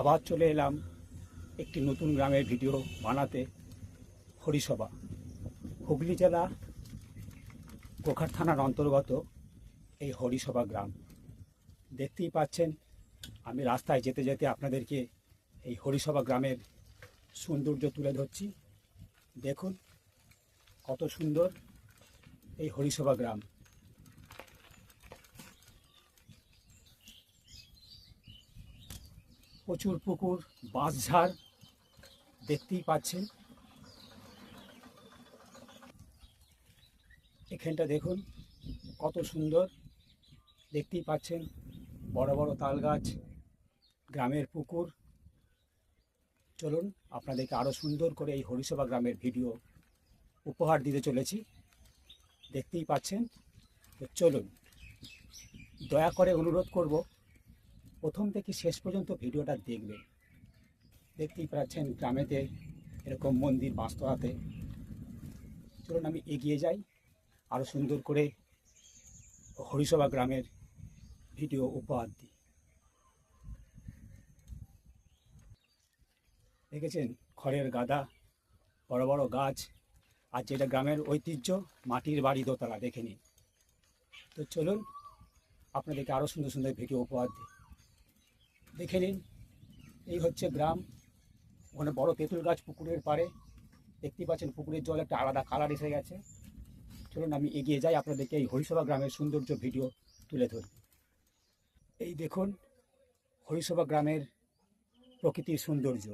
আবার চলে এলাম একটি নতুন গ্রামের ভিডিও বানাতে হরিসভা। হুগলি জেলা গোখার থানার অন্তর্গত এই হরিসভা গ্রাম। দেখতেই পাচ্ছেন, আমি রাস্তায় যেতে যেতে আপনাদেরকে এই হরিসভা গ্রামের সৌন্দর্য তুলে ধরছি। দেখুন, কত সুন্দর এই হরিসভা গ্রাম। প্রচুর পুকুর বাঁশঝাড় দেখতেই পাচ্ছেন। এখানটা দেখুন, কত সুন্দর। দেখতেই পাচ্ছেন, বড় বড় তাল গাছ, গ্রামের পুকুর। চলুন, আপনাদেরকে আরও সুন্দর করে এই হরিসভা গ্রামের ভিডিও উপহার দিতে চলেছি। দেখতেই পাচ্ছেন, তো চলুন, দয়া করে অনুরোধ করব প্রথম থেকে শেষ পর্যন্ত ভিডিওটা দেখবে। দেখতেই পাচ্ছেন গ্রামেতে এরকম মন্দির বাস্তবাতে চলুন আমি এগিয়ে যাই আরও সুন্দর করে হরিসভা গ্রামের ভিডিও উপহার দিই। দেখেছেন? খড়ের গাদা, বড় বড় গাছ, আর যেটা গ্রামের ঐতিহ্য, মাটির বাড়ি দোতলা, দেখে নিন। তো চলুন, আপনাদেরকে আরও সুন্দর সুন্দর ভিডিও উপহার দিই। দেখে নিন। এই হচ্ছে গ্রাম। ওখানে বড় তেঁতুল গাছ পুকুরের পাড়ে। দেখতেই পাচ্ছেন পুকুরের জল একটা আলাদা কালার এসে গেছে। চলুন আমি এগিয়ে যাই, আপনাদেরকে এই হরিসভা গ্রামের সৌন্দর্য ভিডিও তুলে ধরি। এই দেখুন, হরিসভা গ্রামের প্রকৃতির সৌন্দর্য।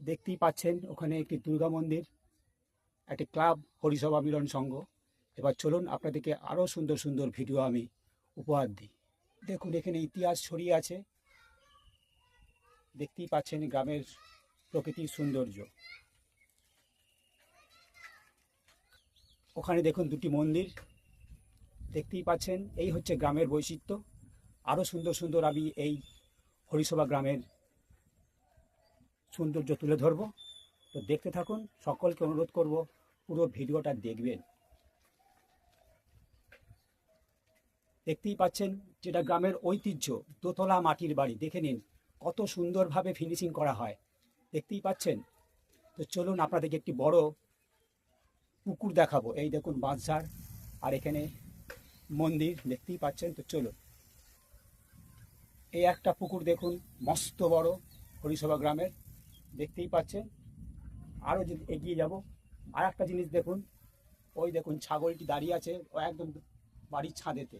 দেখতেই পাচ্ছেন, ওখানে একটি দুর্গা মন্দির, একটি ক্লাব, হরিসভা মিলন সংঘ। এবার চলুন, আপনাদেরকে আরও সুন্দর সুন্দর ভিডিও আমি উপহার দিই। দেখুন, এখানে ইতিহাস ছড়িয়ে আছে। দেখতেই পাচ্ছেন গ্রামের প্রকৃতির সৌন্দর্য। ওখানে দেখুন দুটি মন্দির, দেখতেই পাচ্ছেন, এই হচ্ছে গ্রামের বৈচিত্র্য আরও সুন্দর সুন্দর আমি এই হরিসভা গ্রামের সৌন্দর্য তুলে ধরবো। তো দেখতে থাকুন, সকলকে অনুরোধ করব পুরো ভিডিওটা দেখবেন। দেখতেই পাচ্ছেন যেটা গ্রামের ঐতিহ্য, দোতলা মাটির বাড়ি, দেখে নিন। কত সুন্দরভাবে ফিনিশিং করা হয়। দেখতেই পাচ্ছেন? তো চলুন আপনাদেরকে একটি বড় পুকুর দেখাবো। এই দেখুন বাঁশঝাড়, আর এখানে মন্দির, দেখতেই পাচ্ছেন? তো চলুন। এই একটা পুকুর দেখুন, মস্ত বড়, হরিসভা গ্রামের। দেখতেই পাচ্ছেন? আরও যদি এগিয়ে যাব আর একটা জিনিস দেখুন। ওই দেখুন, ছাগলটি দাঁড়িয়ে আছে ও একদম বাড়ির ছাদেতে।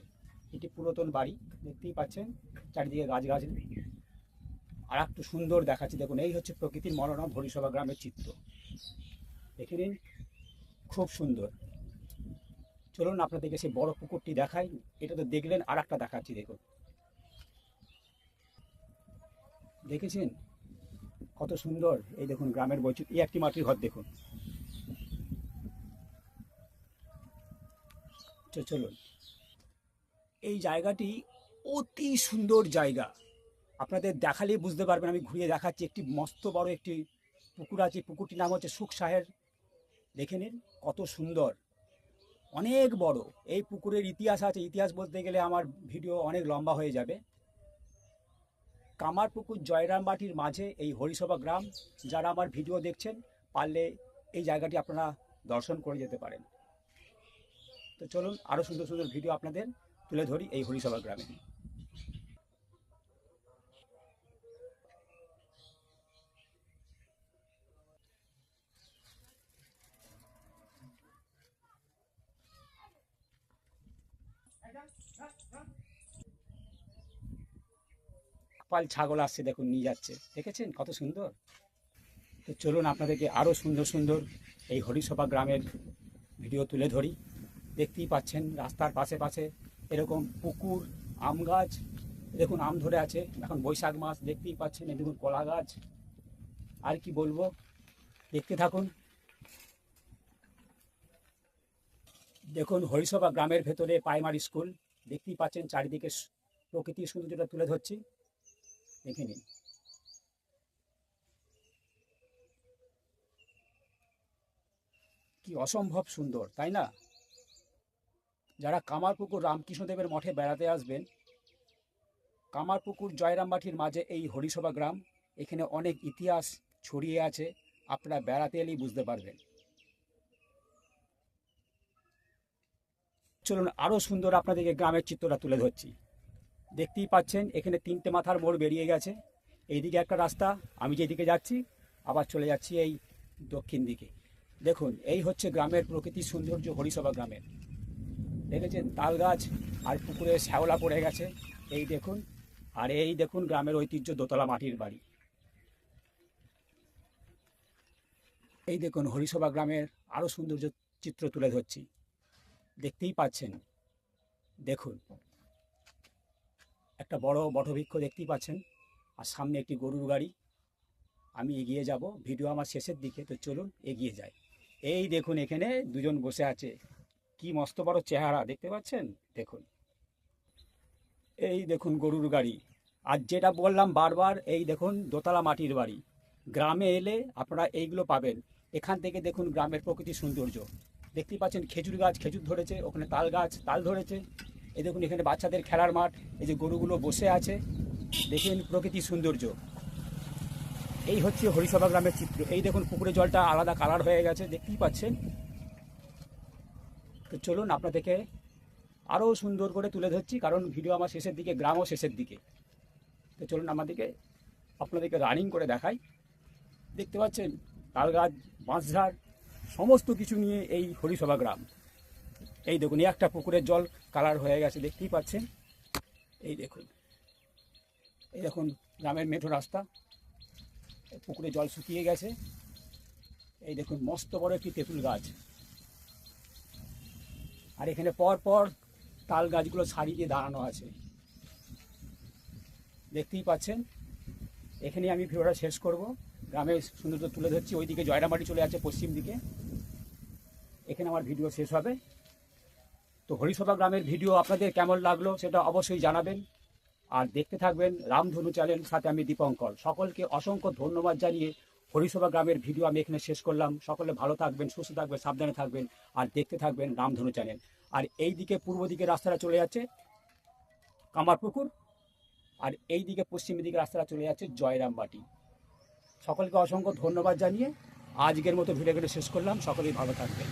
এটি পুরাতন বাড়ি, দেখতেই পাচ্ছেন? চারিদিকে গাছগাছালি। আর একটু সুন্দর দেখাচ্ছে। দেখুন, এই হচ্ছে প্রকৃতির মনোরম হরিসভা গ্রামের চিত্র। দেখে নিন, খুব সুন্দর। চলুন আপনাদেরকে সেই বড় পুকুরটি দেখাই। এটা তো দেখলেন আর একটা দেখাচ্ছি, দেখুন। দেখেছেন? কত সুন্দর। এই দেখুন, গ্রামের বৈচিত্র্য। এই একটি মাটির ঘর, দেখুন। চলুন। এই জায়গাটি অতি সুন্দর জায়গা। আপনাদের দেখালে বুঝতে পারবেন, আমি ঘুরিয়ে দেখাচ্ছি একটি মস্ত বড় একটি পুকুর আছে, পুকুরটির নাম হচ্ছে সুখ সাহের। দেখে নিন কত সুন্দর। অনেক বড়। এই পুকুরের ইতিহাস আছে। ইতিহাস বলতে গেলে আমার ভিডিও অনেক লম্বা হয়ে যাবে। কামারপুকুর জয়রামবাটির মাঝে এই হরিসভা গ্রাম, যারা আমার ভিডিও দেখছেন, পারলে এই জায়গাটি আপনারা দর্শন করে যেতে পারেন। তো চলুন আরও সুন্দর সুন্দর ভিডিও আপনাদের তুলে ধরি এই হরিসভা গ্রামে। পাল ছাগল আসছে, দেখুন, নিয়ে যাচ্ছে। দেখেছেন কত সুন্দর? তো চলুন আপনাদেরকে আরও সুন্দর সুন্দর এই হরিসভা গ্রামের ভিডিও তুলে ধরি। দেখতেই পাচ্ছেন রাস্তার পাশে পাশে এরকম পুকুর, আম গাছ, দেখুন, আম ধরে আছে। এখন বৈশাখ মাস, দেখতেই পাচ্ছেন দেখুন, কলা গাছ। আর কি বলব? দেখতে থাকুন। দেখুন হরিসভা গ্রামের ভেতরে প্রাইমারি স্কুল দেখতেই পাচ্ছেন চারিদিকে প্রকৃতির সৌন্দর্যটা তুলে ধরছি। দেখে নিন। কি অসম্ভব সুন্দর, তাই না? যারা কামারপুকুর রামকৃষ্ণদেবের মঠে বেড়াতে আসবেন, কামারপুকুর জয়রামবাটির মাঝে এই হরিসভা গ্রাম, এখানে অনেক ইতিহাস ছড়িয়ে আছে, আপনারা বেড়াতে এলেই বুঝতে পারবেন। চলুন আরও সুন্দর আপনাদেরকে গ্রামের চিত্রটা তুলে ধরছি। দেখতেই পাচ্ছেন, এখানে তিনটে মাথার মোড় বেরিয়ে গেছে। এইদিকে একটা রাস্তা, আমি যেদিকে যাচ্ছি, আবার চলে যাচ্ছি এই দক্ষিণ দিকে। দেখুন, এই হচ্ছে গ্রামের প্রকৃতির সৌন্দর্য হরিসভা গ্রামের। দেখেছেন, তাল গাছ আর পুকুরে শ্যাওলা পড়ে গেছে। এই দেখুন, আর এই দেখুন গ্রামের ঐতিহ্য দোতলা মাটির বাড়ি। এই দেখুন, হরিসভা গ্রামের আরও সৌন্দর্য চিত্র তুলে ধরছি। দেখতেই পাচ্ছেন। দেখুন। একটা বড় বটবৃক্ষ দেখতেই পাচ্ছেন আর সামনে একটি গরুর গাড়ি। আমি এগিয়ে যাব, ভিডিও আমার শেষের দিকে, তো চলুন এগিয়ে যাই। এই দেখুন এখানে দুজন বসে আছে। কি মস্ত বড় চেহারা, দেখতে পাচ্ছেন? দেখুন। এই দেখুন গরুর গাড়ি। আর যেটা বললাম বারবার, এই দেখুন দোতলা মাটির বাড়ি। গ্রামে এলে আপনারা এইগুলো পাবেন। এখান থেকে দেখুন গ্রামের প্রকৃতির সৌন্দর্য। দেখতেই পাচ্ছেন খেজুর গাছ, খেজুর ধরেছে, ওখানে তাল গাছ, তাল ধরেছে। এই দেখুন, এখানে বাচ্চাদের খেলার মাঠ, এই যে গরুগুলো বসে আছে। দেখেন প্রকৃতির সৌন্দর্য। এই হচ্ছে হরিসভা গ্রামের চিত্র। এই দেখুন পুকুরের জলটা আলাদা কালার হয়ে গেছে, দেখতেই পাচ্ছেন। তো চলুন, আপনাদেরকে আরও সুন্দর করে তুলে ধরছি, কারণ ভিডিও আমার শেষের দিকে, গ্রামও শেষের দিকে। তো চলুন, আমাদেরকে, আপনাদেরকে রানিং করে দেখাই। দেখতে পাচ্ছেন, তাল গাছ, বাঁশঝাড় সমস্ত কিছু নিয়ে এই হরিসভা গ্রাম। এই দেখুন একটা পুকুরের জল কালার হয়ে গেছে, দেখতেই পাচ্ছেন? এই দেখুন এই দেখুন গ্রামের মেঠো রাস্তা। পুকুরে জল শুকিয়ে গেছে। এই দেখুন, মস্ত বড় একটি তেঁতুল গাছ। আর এখানে পর পর তাল গাছগুলো সারি দিয়ে দাঁড়ানো আছে। দেখতেই পাচ্ছেন? এখানে আমি ভিডিওটা শেষ করব। গ্রামের সৌন্দর্য তুলে ধরছি। ওইদিকে জয়রামাটি চলে আছে পশ্চিম দিকে। এখানে আমার ভিডিও শেষ হবে। তো হরিসভা গ্রামের ভিডিও আপনাদের কেমন লাগল সেটা অবশ্যই জানাবেন। আর দেখতে থাকবেন রামধনু চ্যানেল, সাথে আমি দীপঙ্কর। সকলকে অসংখ্য ধন্যবাদ জানিয়ে হরিসভা গ্রামের ভিডিও আমি এখানে শেষ করলাম। সকলে ভালো থাকবেন, সুস্থ থাকবেন, সাবধানে থাকবেন, আর দেখতে থাকবেন রামধনু চ্যানেল। আর এই দিকে পূর্ব দিকে রাস্তাটা চলে যাচ্ছে কামারপুকুর, আর এই দিকে পশ্চিম দিকে রাস্তাটা চলে যাচ্ছে জয়রামবাটি। সকলকে অসংখ্য ধন্যবাদ জানিয়ে আজকের মতো ভিডিওটা শেষ করলাম। সকলেই ভালো থাকবেন।